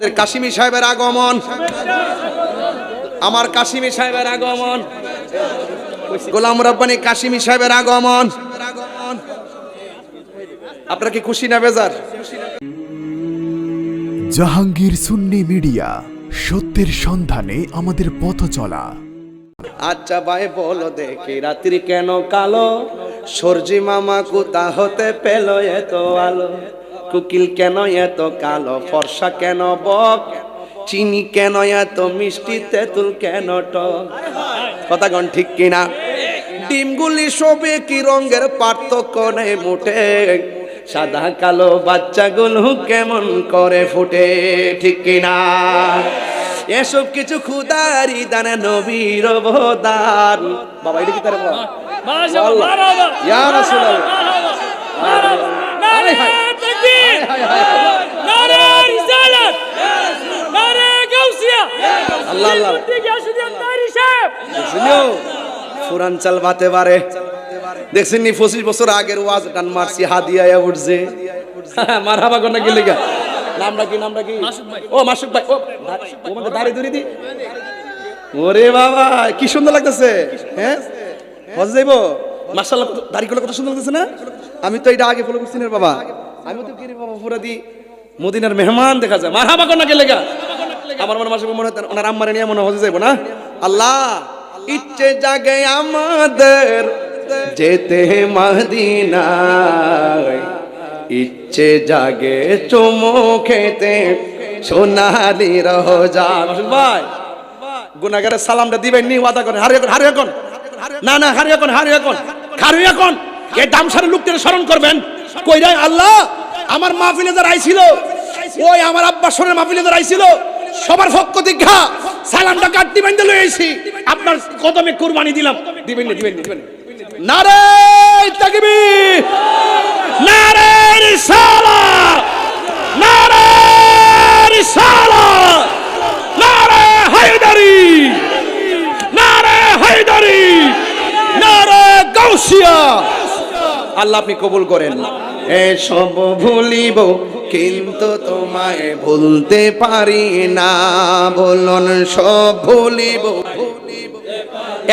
কাশিমি সাহেবের আগমন। আমার কাশিমি সাহেবের আগমন। গোলাম রব্বানি কাশিমি সাহেবের আগমন। আপনারা কি খুশি না বেজার? জাহাঙ্গীর সুন্নি মিডিয়া সত্যের সন্ধানে আমাদের পথ চলা। আচ্ছা ভাই বলো দেখি রাত্রি কেন কালো? সরজি মামা কোথা হতে পেল এত আলো? কুকিল কেন এত কালো? ফর্সা কেন বক? চিনি কেন এত মিষ্টি? তেঁতুল কেন টক? কথা গণ ঠিক কিনা? ডিমগুলি সবে কি রঙের পার্থক্য নেই মোটে? সাদা কালো বাচ্চাগুলো কেমন করে ফুটে? ঠিক কিনা? এসব কিছু খুদারি দানে নবীর অবদান। বাবা এটা কি তার বাবা মাশাআল্লাহ মারহাবা ইয়া রাসূলুল্লাহ। মারহাবা নারে তাকবীর নারে রিসালাত নারে গাউসিয়া আল্লাহ আল্লাহ। গিয়াসুদ্দিন তারি সাহেব! শুনিও ফুরাঞ্চাল বাতে পারে দেখছেন নি পঁচিশ বছর আগের ওয়াজ টান মারছি হাদিয়া উঠছে। মার হাবা কোনা গেলে গা নামটা কি নামটা কি? ও মাসুক ভাই। ও ও দাড়ি ধরে দি। ওরে বাবা কি সুন্দর লাগতেছে হ্যাঁ? হজ যাইবো? দাড়ি কত সুন্দর লাগতেছে না? আমি তো এটা আগে ফলো করছি না বাবা। আমি তো কি পুরা দি মদিনার মেহমান দেখা যায়। মার হাবা কোনা গেলে গা আমার মনে মাসে মনে হয় ওনার আম্মারে নিয়ে মনে হজে যাইবো না? আল্লাহ, ইচ্ছে জাগে আমাদের যেতে মদিনায়। ইচ্ছে জাগে চুমু খেতে সোনালি মাসুদ ভাই গুনাগারের সালামটা দিবেন নি, ওয়াদা করেন। হারিয়ে কোন হারিয়ে কোন না না, হারিয়ে কোন হারিয়ে কোন হারিয়ে কোন এই দামসারে লোকদের স্মরণ করবেন। কইরাই আল্লাহ? আমার মাহফিলে যারা আইছিল ওই আমার আব্বা সরের মাহফিলে যারা আইছিল সবার পক্ষ দীক্ষা সালামটা কাটতি বাইন্দে লই আইছি। আপনার কদমে কুরবানি দিলাম। দিবেন না দিবেন দিবেন নারে তাকবীর নারে রিসালাত নারে রিসালাত নারে হায়দারি নারে হায়দারি নারে গাউসিয়া। আল্লাহ আপনি কবুল করেন। এসব ভুলিব, কিন্তু তোমায় ভুলতে পারি না। বলুন, সব ভুলিব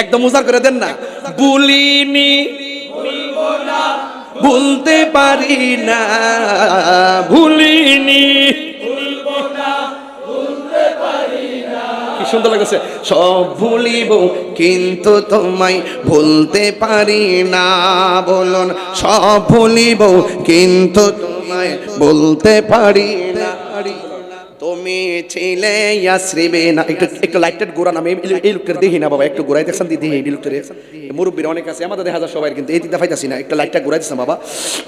একদম উজার করে দেন না। ভুলিনি, ভুলতে পারি না। ভুলিনি সুন্দর লাগছে সব ভুলিব, কিন্তু তোমায় ভুলতে পারি না, বলুন। সব ভুলিব, কিন্তু তোমায় বলতে পারি না। তুমি ছিলে ইয়াসরিবে না, একটু একটু লাইটেড গোড়া নামে এই- লোকটার দেখি না বাবা, একটু গোড়াই দেখছেন দিদি এই লোকটার। মুরব্বীর অনেক আছে, আমাদের দেখা যায় সবাই কিন্তু, এই দিকটা পাইতাছি না, একটু লাইটটা ঘুরাই দিচ্ছেন বাবা।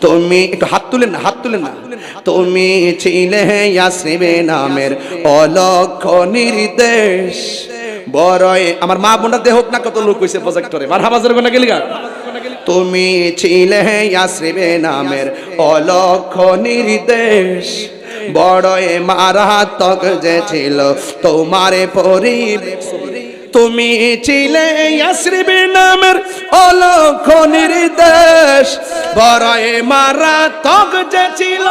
তুমি একটু হাত তুলেন না, হাত তুলেন না। তুমি ছিলে ইয়াসরিবে নামের অলক্ষ নির্দেশ। বড়ই, আমার মা বোনরা দেহ না, কত লোক হইছে প্রজেক্টরে মার হাবাজের কোনা গেলি গা। তুমি ছিলে ইয়াসরিবে নামের অলক্ষ নির্দেশ। বড়ই মারাত্মক যে ছিল তোমার পরিবেশ তুমি ছিলে ইয়াসরিবে নামের অলক্ষ নির্দেশ। বড়ই মারাত্মক যে ছিল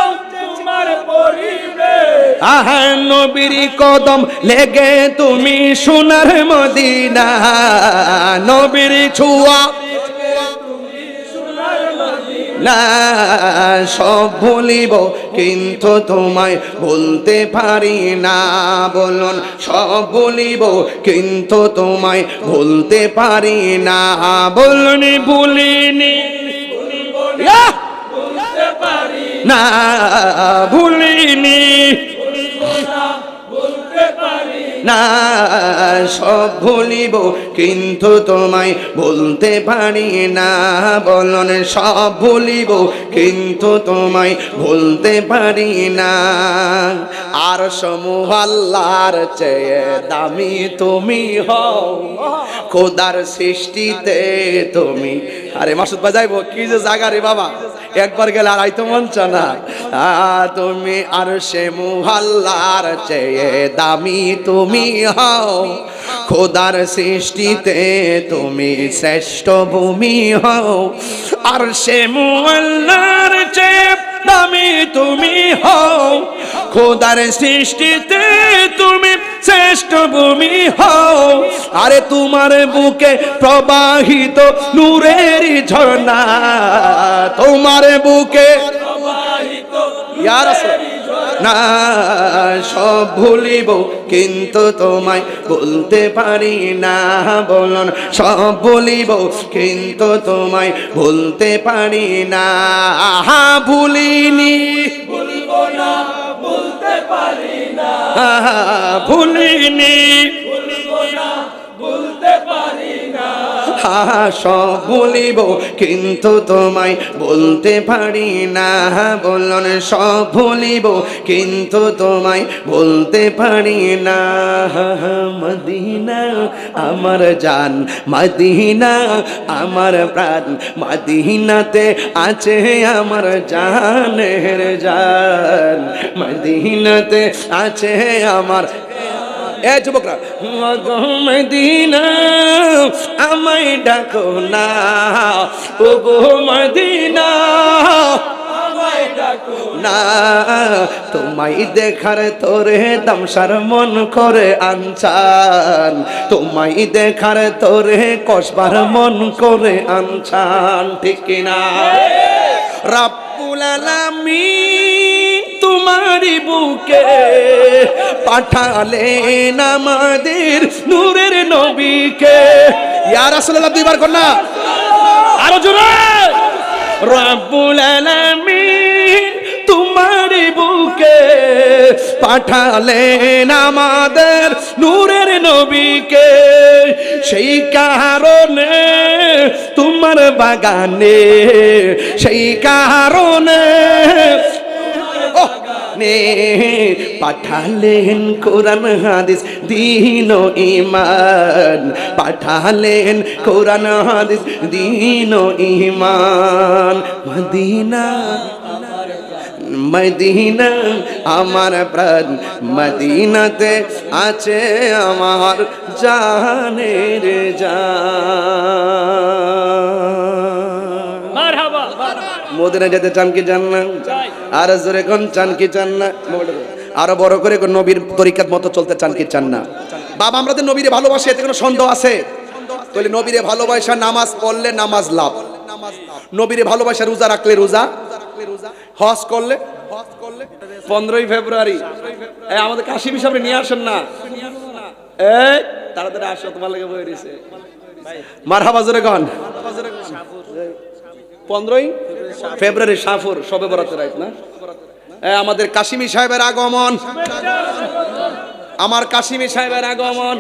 কদম লেগে তুমি সোনার মদিনা। নবীর ছুয়া না, সব ভুলিব, কিন্তু তোমায় ভুলতে পারি না, বলুন, সব ভুলিব, কিন্তু তোমায় ভুলতে পারি না, বলুন, ভুলিনি না, ভুলিনি না, সব ভুলিব, কিন্তু তোমায় ভুলতে পারি না। বলন, সব ভুলিব, কিন্তু তোমায় ভুলতে পারি না। আর সমূহ আল্লাহর চেয়ে দামি তুমি হও, খোদার সৃষ্টিতে তুমি আরে মাসুদ বাজাইবো কি যে জাগা রে বাবা। একবার গেলে আর আইতো মন না। তুমি আর সে মুহাল্লার চেয়ে দামি তুমি হও। খোদার সৃষ্টিতে তুমি শ্রেষ্ঠ ভূমি হও। আর সে মুহাল্লার চেয়ে দামি তুমি হও। খোদার সৃষ্টিতে তুমি শ্রেষ্ঠ ভূমি হও। আরে তোমার বুকে প্রবাহিত নূরের ঝর্ণা। তোমার বুকে না, সব ভুলিব, কিন্তু তোমায় বলতে পারি না, বলন। সব ভুলিব, কিন্তু তোমায় বলতে পারি না। ভুলিনি। বলতে পারি ভুলিনি। হা সব ভুলিব কিন্তু তোমায় বলতে পারি না। বলন সব ভুলিব কিন্তু তোমায় বলতে পারি না। মদিনা, আমার জান, মদিনা, আমার প্রাণ, মদিনাতে আছে আমার জানের জান। মদিনাতে আছে আমার এ যুবকরা মদিনা আমায় ডাকো না। ও গো মদিনা না। তোমায় দেখার তোরে দামসার মন করে আনছান। তোমায় দেখার তোরে কসবার মন করে আনছান ঠিক কিনা? রাব্বুল আলামিন। তোমারি বুকে পাঠালেন আমাদের নূরের নবীকে। ইয়া রাসূলুল্লাহ দুইবার না। আরও জোরে। রাব্বুল আলামিন তোমারি বুকে পাঠালেন আমাদের নূরের নবীকে। সেই কারণে তোমার বাগানে, সেই কারণে নে পাঠালেন কোরআন হাদিস দিন ইমান পাঠালেন কোরআন হাদিস দিন ইমান মদিনা মদিনা আমার প্রাণ। মদিনাতে আছে আমার জানের জান। মদিনা যেতে চান কি চান না? আর জোরে কোন চান কি চান না? আরও বড় করে নবীর তরিকাত মতো চলতে চান কি চান না? বাবা, আমরা তো নবীরে ভালোবাসি, এতে কোনো সন্দেহ আছে? তাহলে নবীরে ভালোবাসা নামাজ পড়লে নামাজ লাভ। নবীরে ভালোবাসা রোজা রাখলে রোজা। হজ করলে? পনেরোই ফেব্রুয়ারি। আমাদের কাশিম সামনে নিয়ে আসেন না? এই তাড়াতাড়ি আসো, তোমার লাগে বই রয়েছে। মারহাবা জোরে গন পনেরোই ফেব্রুয়ারি সাফর সবে বরাতে রাইত না? আমাদের কাশিমি সাহেবের আগমন। আমার কাশিমি সাহেবের আগমন।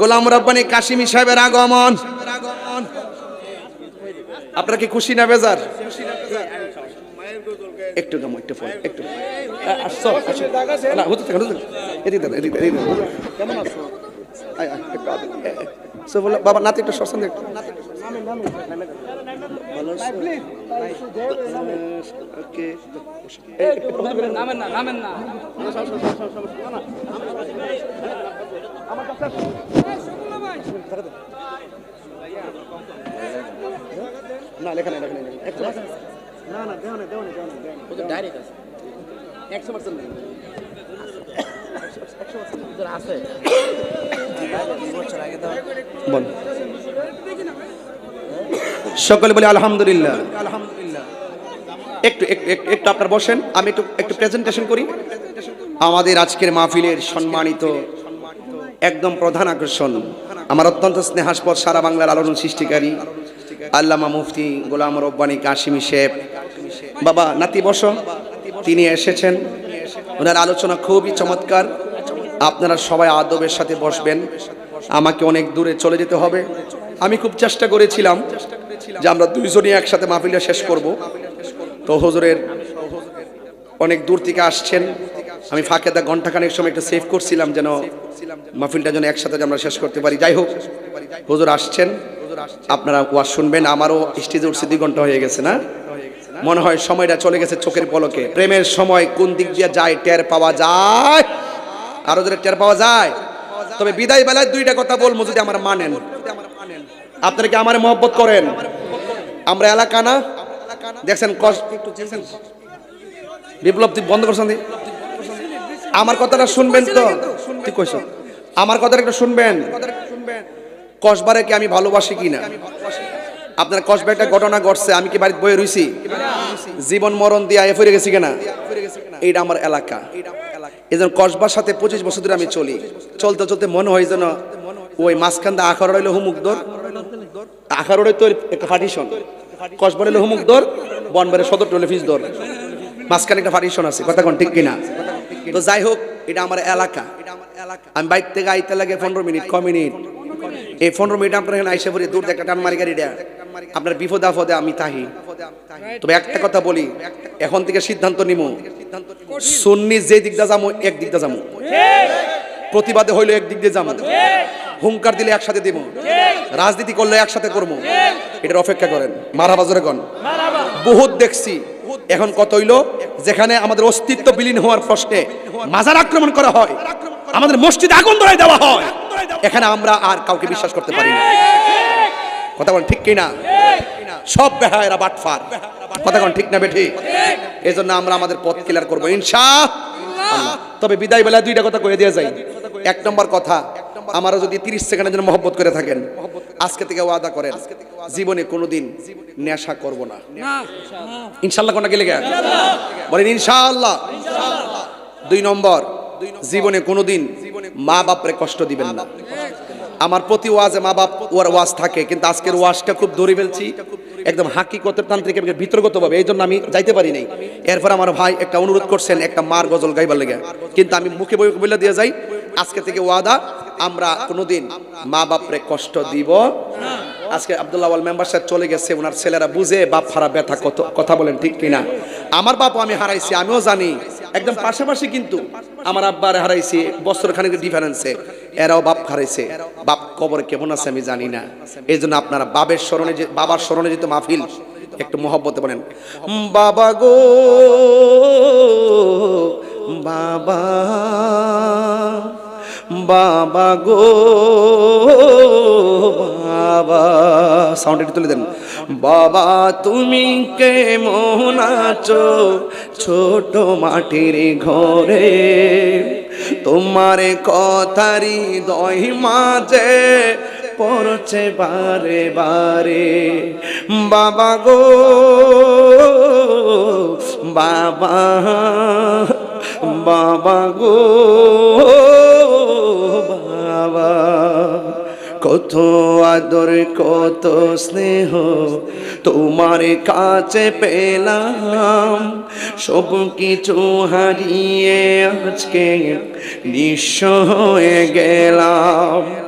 গোলাম রব্বানি কাশিমি সাহেবের আগমন। আপনারা কি খুশি না বেজার? একটু গামো একটু ফোন একটু। আসছো না হতে। এদিকে দাঁড়া, এদিকে। কেমন বলল, বাবা নাতি একটু সরসান একটু। ভালো আছো? ওকে নামেন না নামেন না না লেখা নেই লেখা নেই লেখা নেই। একটু না না দেও না দেও না দেও না দেও না। ডাইরেক্ট আছে একশো পার্সেন্ট নেই। আছে বল সকলে বলি আলহামদুলিল্লাহ। একটু- একটু আপনার বসেন, আমি একটু একটু প্রেজেন্টেশন করি। আমাদের আজকের মাহফিলের সম্মানিত, একদম প্রধান আকর্ষণ, আমার অত্যন্ত স্নেহাস্পদ সারা বাংলার আলোড়ন সৃষ্টিকারী, আল্লামা মুফতি গোলাম রব্বানি কাশিমি শেফ বাবা, নাতি বস, তিনি এসেছেন। ওনার আলোচনা খুবই চমৎকার। আপনারা সবাই আদবের সাথে বসবেন। আমাকে অনেক দূরে চলে যেতে হবে। আমি খুব চেষ্টা করেছিলাম যে আমরা দুইজনই একসাথে মাহফিলটা শেষ করব। তো হজরের অনেক দূর থেকে আসছেন। আমি ফাঁকে দা ঘন্টাখানেক সময় একটু সেভ করছিলাম যেন মাহফিলটা যেন একসাথে আমরা শেষ করতে পারি। যাই হোক, হুজুর আসছেন। আপনারা ওয়াজ শুনবেন। আমারও স্টেজে উঠছে দুই ঘণ্টা হয়ে গেছে না? মনে হয় সময়টা চলে গেছে চোখের পলকে। প্রেমের সময় কোন দিক দিয়ে যায়, টের পাওয়া যায়। আরও যদি টের পাওয়া যায়? তবে বিদায় বেলায় দুইটা কথা বলব যদি আমার মানেন। আপনারা কি আমার মহব্বত করেন? আমরা এলাকা না? দেখছেন বিপ্লব বন্ধ করছেন আমার কথাটা শুনবেন তো? ঠিক কইছ। আমার কথাটা একটু শুনবেন। কসবারে কি আমি ভালোবাসি কি না? আপনার কসবা একটা ঘটনা ঘটছে, আমি কি বাড়িতে বয়ে রইছি? জীবন মরণ দিয়ে আয়ে ফিরে গেছি কিনা? এইটা আমার এলাকা। এই জন্য কসবার সাথে পঁচিশ বছর ধরে আমি চলি। চলতে চলতে মনে হয় যেন ওই মাঝখান দিয়ে আখার রইল হুমুক দর আখার রইল তো ফাটিশন কসবার হুমুক দর বনবারে সদর টলে ফিস দর। মাঝখানে একটা ফাটিশন আছে, কথা কোন ঠিক কিনা? তো যাই হোক, এটা আমার এলাকা। আমি বাইক থেকে আইতে লাগে পনেরো মিনিট, ক মিনিট? এই পনেরো মিনিট আপনার এখানে আইসে পড়ি, দূর দেখা টান মারি গাড়িটা। আপনার বিপদ আপদে আমি তাহি। তবে একটা কথা বলি, এখন থেকে সিদ্ধান্ত নিমু। সুন্নি যে দিকটা যাব এক দিকটা যাব প্রতিবাদে হইল এক দিক দিয়ে যাব হুঙ্কার দিলে একসাথে দিব। রাজনীতি করলে একসাথে করব। এটার অপেক্ষা করেন। মারা বাজরে কন। বহুত দেখছি। এখন কত হইল? যেখানে আমাদের অস্তিত্ব বিলীন হওয়ার প্রশ্নে মাজার আক্রমণ করা হয়, আমাদের মসজিদে আগুন ধরাই দেওয়া হয়। এখানে আমরা আর কাউকে বিশ্বাস করতে পারি না। কথা বলেন ঠিক কিনা? সব বেহায়রা বাটফার। কথা বলেন ঠিক না, বেঠি? এই জন্য আমরা আমাদের পথ ক্লিয়ার করব। ইনশা তবে বিদায় বেলায় দুইটা কথা কয়ে দিয়ে যাই। এক নম্বর কথা আমারও যদি তিরিশ সেকেন্ডের জন্য মহব্বত করে থাকেন আজকে থেকে ওয়াদা করেন জীবনে কোনোদিন নেশা করব না। ইনশাল্লাহ কোনটা গেলে বলেন ইনশাআল্লাহ দুই নম্বর জীবনে কোনোদিন মা বাপরে কষ্ট দিবেন না। আমার প্রতি ওয়াজে মা বাপ ওর ওয়াজ থাকে কিন্তু আজকের ওয়াজটা খুব ধরে ফেলছি। একদম হাকিকতের তান্ত্রিক ভিতরগতভাবে এই জন্য আমি যাইতে পারি নাই। এরপর আমার ভাই একটা অনুরোধ করছেন একটা মার গজল গাইবার লেগে। কিন্তু আমি মুখে বই বলে দিয়ে যাই। আজকে থেকে ওয়াদা আমরা কোনোদিন মা বাপরে কষ্ট দিব আজকে আব্দুল্লাহ মেম্বার সাহেব চলে গেছে ওনার ছেলেরা বুঝে বাপ হারা ব্যথা কত কথা বলেন ঠিক কিনা? আমার বাপও আমি হারাইছি, আমিও জানি। একদম পাশাপাশি কিন্তু আমার আব্বার হারাইছি বছর খানিক ডিফারেন্সে এরাও বাপ হারাইছে। বাপ কবর কেমন আছে আমি জানি না। এই জন্য আপনারা বাবের স্মরণে যে বাবার স্মরণে যেহেতু মাহফিল, একটু মহব্বতে বলেন। বাবা গো, বাবা। বাবা গো, বাবা। সাউন্ড একটু তুলে দেন। বাবা, তুমি কেমন আছো? ছোট মাটির ঘরে। তোমার কথারি দই মাঝে পড়ছে বারে বারে। বাবা গো, বাবা বাবা গো। বাবা। কত আদর, কত স্নেহ তোমার কাছে পেলাম। সব কিছু হারিয়ে আজকে নিঃস্ব হয়ে গেলাম।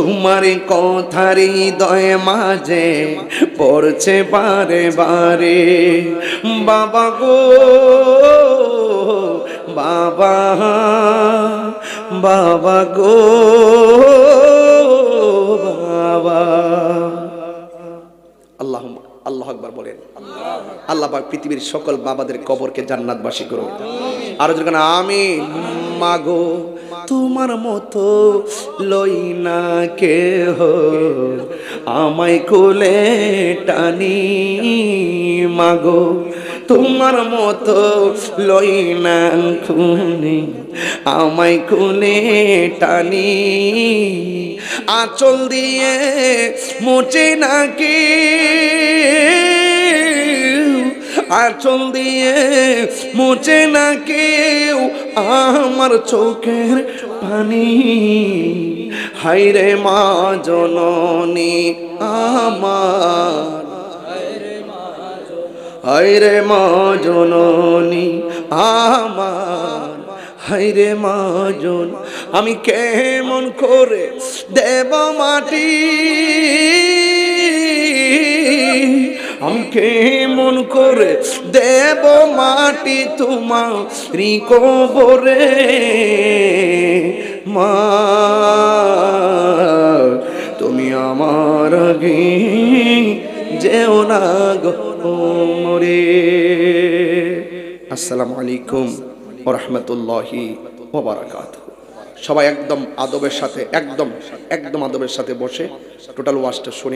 তোমার কথার হৃদয় মাঝে পড়ছে বারে বারে। বাবা গো, বাবা বাবা গো, বাবা। আল্লাহ আল্লাহ আকবার বলেন। আল্লাহ পৃথিবীর সকল বাবাদের কবরকে জান্নাতবাসী করো আরও যখন আমি মাগো, তোমার মতো লই না কেহ, আমায় কোলে টানি। মাগো, তোমার মতো লই না খুনি, আমায় কোলে টানি। আঁচল দিয়ে মোচে নাকি আঁচল দিয়ে মুছে না কেউ আমার চোখের পানি। হাইরে মা জননী আমার। হাইরে মা জননী আমার। হাইরে মা জন আমি কেমন করে দেব মাটি? আমি মন করে দেব মাটি তোমারি কবরে। মা, তুমি আমার আগে যেও না গো আসসালামু আলাইকুম রাহমাতুল্লাহি ওয়া বারাকাতুহু। সবাই একদম আদবের সাথে, একদম একদম আদবের সাথে বসে টোটাল ওয়াজটা শুনে